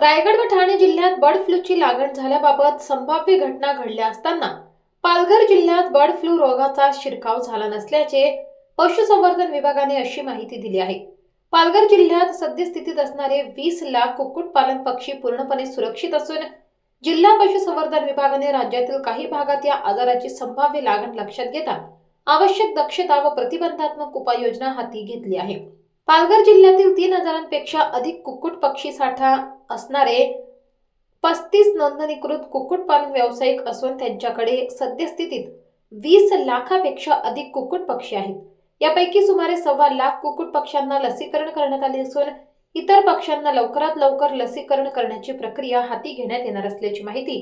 रायगड व ठाणे जिल्ह्यात बर्ड फ्लूची लागण झाल्याबाबत संभाव्य घटना घडल्या असताना पालघर जिल्ह्यात बर्ड फ्लू रोगाचा शिरकाव झाला नसल्याचे पशुसंवर्धन विभागाने अशी माहिती दिली आहे. पालघर जिल्ह्यात सद्यस्थितीत असणारे वीस लाख कुक्कुटपालन पक्षी पूर्णपणे सुरक्षित असून जिल्हा पशुसंवर्धन विभागाने राज्यातील काही भागात या आजाराची संभाव्य लागण लक्षात घेता आवश्यक दक्षता व प्रतिबंधात्मक उपाययोजना हाती घेतली आहे. पालघर जिल्ह्यातील तीन हजारांपेक्षा अधिक कुक्कुट पक्षी साठा असणारे पस्तीस नोंदणीकृत कुक्कुटपालन व्यावसायिक असून त्यांच्याकडे सद्यस्थितीत वीस लाखापेक्षा अधिक कुक्कुट पक्षी आहेत. यापैकी सुमारे सव्वा लाख कुक्कुट पक्ष्यांना लसीकरण करण्यात आले असून इतर पक्ष्यांना लवकरात लवकर लसीकरण करण्याची प्रक्रिया हाती घेण्यात येणार असल्याची माहिती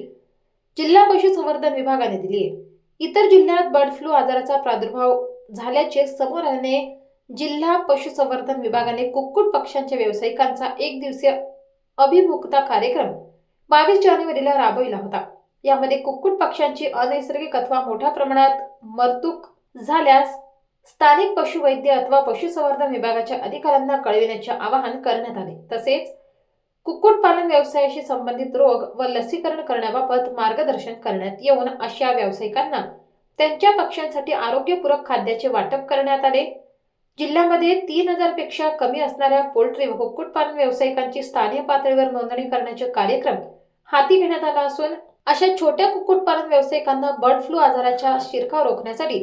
जिल्हा पशुसंवर्धन विभागाने दिली आहे. इतर जिल्ह्यात बर्ड फ्लू आजाराचा प्रादुर्भाव झाल्याचे समोर आल्याने जिल्हा पशुसंवर्धन विभागाने कुक्कुट पक्ष्यांच्या व्यावसायिकांचा एक दिवसीय अभिमुखता कार्यक्रम बावीस जानेवारीला राबविला होता. यामध्ये कुक्कुट पक्ष्यांची अनैसर्गिक अथवा मोठ्या प्रमाणात मरतूक झाल्यास स्थानिक पशुवैद्य अथवा पशुसंवर्धन विभागाच्या अधिकाऱ्यांना कळविण्याचे आवाहन करण्यात आले. तसेच कुक्कुटपालन व्यवसायाशी संबंधित रोग व लसीकरण करण्याबाबत मार्गदर्शन करण्यात येऊन अशा व्यावसायिकांना त्यांच्या पक्ष्यांसाठी आरोग्यपूरक खाद्याचे वाटप करण्यात आले. जिल्ह्यामध्ये तीन हजारपेक्षा कमी असणाऱ्या पोल्ट्री व कुक्कुटपालन व्यावसायिकांची स्थानीय पातळीवर नोंदणी करण्याचे कार्यक्रम हाती घेण्यात आला असून अशा छोट्या कुक्कुटपालन व्यावसायिकांना बर्ड फ्लू आजाराच्या शिरकाव रोखण्यासाठी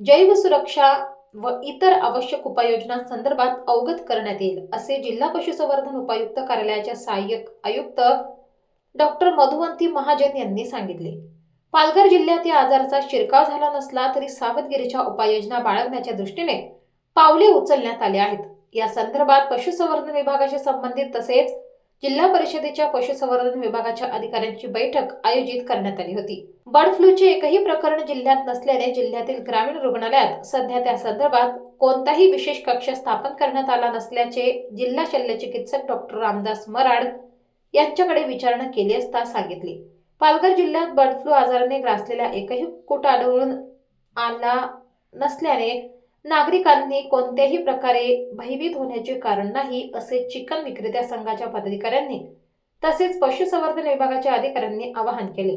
जैव सुरक्षा व इतर आवश्यक उपाययोजनांसंदर्भात अवगत करण्यात येईल असे जिल्हा पशुसंवर्धन उपायुक्त कार्यालयाच्या सहाय्यक आयुक्त डॉक्टर मधुवंती महाजन यांनी सांगितले. पालघर जिल्ह्यात या आजाराचा शिरकाव झाला नसला तरी सावधगिरीच्या उपाययोजना बाळगण्याच्या दृष्टीने पावले उचलण्यात आले आहेत. या संदर्भात पशुसंवर्धन विभागाशी संबंधित तसेच जिल्हा परिषदेच्या पशुसंवर्धन विभागाच्या अधिकाऱ्यांची बैठक आयोजित करण्यात आली होती. बर्ड फ्लूचे एकही प्रकरण जिल्ह्यात नसल्याने जिल्ह्यातील ग्रामीण रुग्णालयात सध्या त्या संदर्भात कोणताही विशेष कक्ष स्थापन करण्यात आला नसल्याचे जिल्हा शल्य चिकित्सक डॉक्टर रामदास मराड यांच्याकडे विचारणा केली असता सांगितले. पालघर जिल्ह्यात बर्ड फ्लू आजाराने ग्रासलेला एकही कुट आढळून आला नसल्याने नागरिकांनी कोणत्याही प्रकारे भयभीत होण्याचे कारण नाही असे चिकन विक्रेत्या संघाच्या पदाधिकाऱ्यांनी तसेच पशुसंवर्धन विभागाच्या अधिकाऱ्यांनी आवाहन केले.